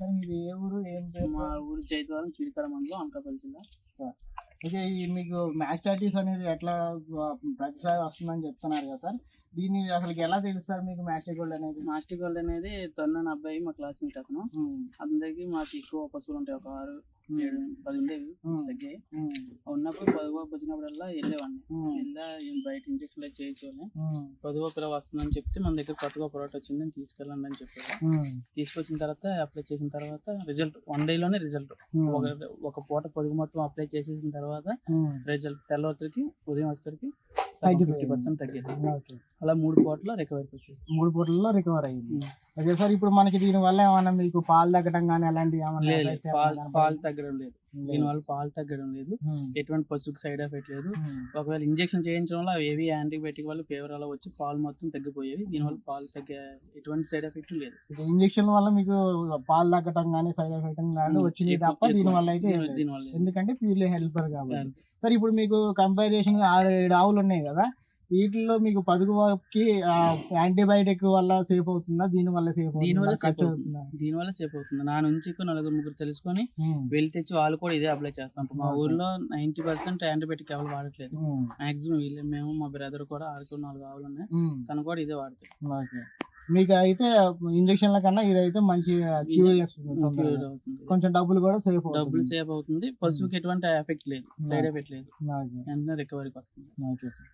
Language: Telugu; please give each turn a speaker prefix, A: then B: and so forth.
A: సార్ మీది ఏ ఊరు ఏం పేరు?
B: మా ఊరు చైతవారం చిడికర మండలం అనకాపల్లి జిల్లా.
A: ఓకే ఈ మీకు మ్యాస్టాటిస్ అనేది ఎట్లా ప్రతిసారి వస్తుందని చెప్తున్నారు కదా సార్. దీన్ని అసలు ఎలా తెలుసు సార్ మీకు మ్యాస్టిగోల్డ్ అనేది?
B: మాస్టర్ గోల్డ్ అనేది తొన్న అబ్బాయి మా క్లాస్మేట్ అతను. అందరికి మాకు ఎక్కువ పశువులు ఉంటాయి. ఒక ఆరు ఏడు పది ఉండేవి
A: ఉమ్,
B: తగ్గాయి.
A: ఉమ్,
B: ఉన్నప్పుడు పదువ వచ్చినప్పుడల్లా వెళ్ళేవాడిని. వెళ్ళా బయట ఇంజక్షన్ చేయించుకొని పదువ పిల్ల వస్తుందని చెప్తే మన దగ్గర కొత్తగా ప్రోడక్ట్ వచ్చిందని తీసుకెళ్ళండి అని చెప్పారు తీసుకొచ్చిన తర్వాత అప్లై చేసిన తర్వాత రిజల్ట్ వన్లోనే రిజల్ట్ ఒక ఒక పూట పొదుగు మొత్తం అప్లై చేసేసిన తర్వాత రిజల్ట్ తెల్లవరికి ఉదయం వచ్చేసరికి. ఫిఫ్టీ పర్సెంట్ తగ్గింది
A: ఓకే.
B: అలా మూడు పూటలో రికవరీకి వచ్చింది
A: మూడు పూటల్లో రికవర్ అయ్యింది
B: ఉమ్.
A: ఓకే సార్ ఇప్పుడు మనకి దీని వల్ల ఏమన్నా మీకు పాలు తగ్గడం కానీ అలాంటివి ఏమన్నా.
B: పాలు తగ్గడం లేదు. దీనివల్ల పాలు తగ్గడం లేదు.
A: ఉమ్,
B: ఎటువంటి పశువుకి సైడ్ ఎఫెక్ట్ లేదు.
A: ఉమ్,
B: ఒకవేళ ఇంజెక్షన్ చేయించడం వల్ల ఏవి యాంటీబయాటిక్ వల్ల ఫీవర్ అలా వచ్చి పాలు మొత్తం తగ్గిపోయేవి. దీనివల్ల పాలు తగ్గే ఎటువంటి సైడ్ ఎఫెక్ట్ లేదు.
A: ఇంజెక్షన్ వల్ల మీకు పాలు తగ్గడం కానీ సైడ్ ఎఫెక్ట్ కానీ వచ్చింది తప్ప దీని. వల్ల అయితే
B: దీనివల్ల-
A: లేదు. ఎందుకంటే ప్యూర్లీ హెల్పర్ కాబట్టి. సార్ ఇప్పుడు మీకు కంపారిజేషన్ ఆరు ఏడు ఆవులు ఉన్నాయి కదా. వీటిల్లో మీకు పదుగుకి యాంటీబయాటిక్ వల్ల సేఫ్ అవుతుందా? దీని వల్ల సేఫ్
B: దీనివల్ల
A: అవుతుందా ఖర్చు అవుతుందా.
B: దీనివల్ల సేఫ్ అవుతుంది. నా నుంచి నలుగురు ముగ్గురు తెలుసుకొని వెళ్ళి తెచ్చి వాళ్ళు కూడా ఇదే అప్లై చేస్తాం మా. ఊర్లో నైన్టీ పర్సెంట్ యాంటీబయాటిక్ ఎవరు వాడట్లేదు. మాక్సిమం వీళ్ళే మేము మా బ్రదర్ కూడా ఆరుకు నాలుగు ఆవులు ఉన్నాయి. తను కూడా ఇదే వాడుతాం
A: ఓకే. మీకు అయితే ఇంజక్షన్ల కన్నా ఇదైతే మంచి కొంచెం డబ్బులు కూడా సేఫ్
B: డబ్బులు సేవ్ అవుతుంది. పశువుకి ఎటువంటి ఎఫెక్ట్ లేదు. సైడ్ ఎఫెక్ట్ లేదు. వెంటనే రికవరీకి వస్తుంది.
A: Okay sir.